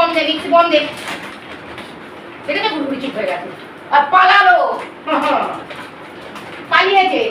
এই দিচ্ছি বন্ধে। দে তো ঘুরঘুরি চুপ হয়ে গেছে? আর পালালো। পালিয়েছে।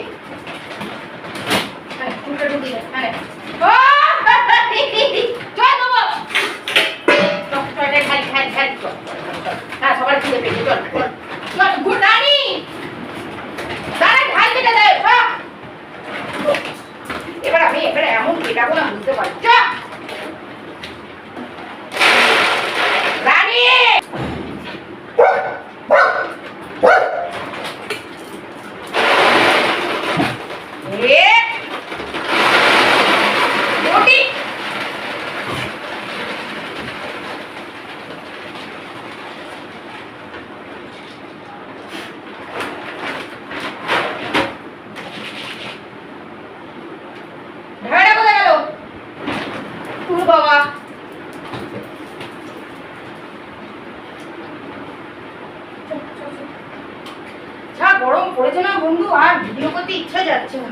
যা গরম পড়েছে না বন্ধু আর ভিডিও করতে ইচ্ছা যাচ্ছে না।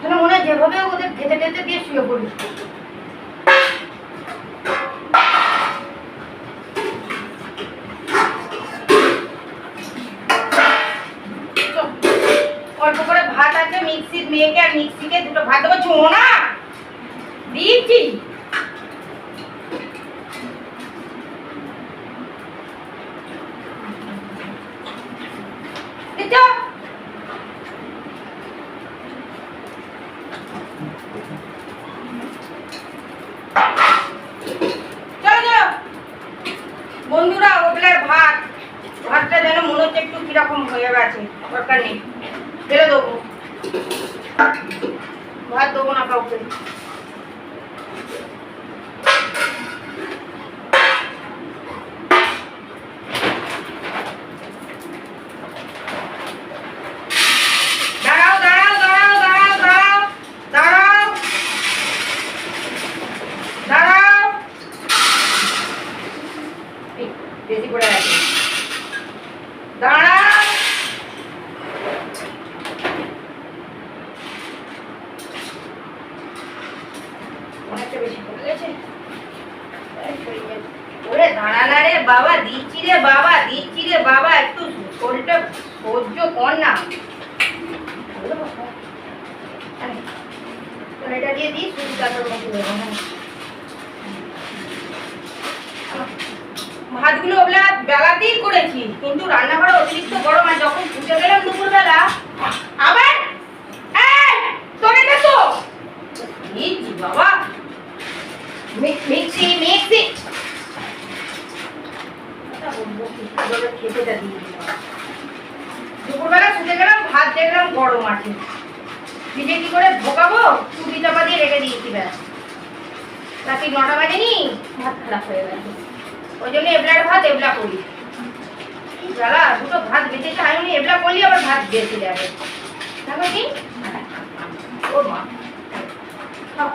যেন মনে হয় যেভাবে ওদের ঠেতে ঠেতে দিয়ে শুয়ে পড়ি চল, অল্প করে ভাত আছে মিক্সির মেয়েকে আর মিক্সিকে দুটো ভাত দেবো। না। দিচ্ছ। বন্ধুরা ওগুলার ভাত। ভাতটা যেন মনে হচ্ছে একটু কীরকম হয়ে গেছে, দরকার নেই। ফেলে দেবো। ভাত দেবো না কাউকে। বেশি অনেকটা গেছে। ওরে দাঁড়া রে বাবা, দিচ্ছি রে বাবা, দিচ্ছি রে বাবা, একটু সহ্য কর না। এটা দিয়ে দিই তুই তারপর ভাতগুলো ওগুলা বেলাতেই করেছি। কিন্তু রান্নাঘরে অতিরিক্ত গরম আর যখন উঠে গেলাম দুপুরবেলা, আবার তোর বাবা। মিক্সি মিক্সি দুপুরবেলা গেলাম, ভাত দেখলাম গরম আছে। নিজে কি করে ঢোকাবো? চুটি চাপা দিয়ে রেখে দিয়েছি ব্যাস। রাত্রি নটা বাজেনি, ভাত খারাপ হয়ে গেছে। ওই জন্য এবলার ভাত, এবলা করি জ্বালা, দুটো ভাত বেঁচে আমি উনি এবলা করলি আবার ভাত বেঁচে যাবে। দেখো কি? ও মা খাও।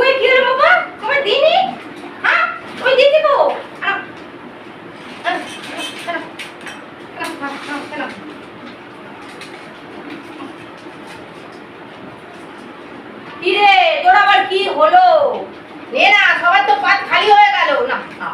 ওই কি রে বাবা তোমার দিনি হ্যাঁ ওই দিয়ে দিব আনো। আনো, আনো, আনো, আনো, আনো, আনো। কি রে তোর আবার কি হলো? নে না সবার তো পাত খালি হয়ে গেল। না না।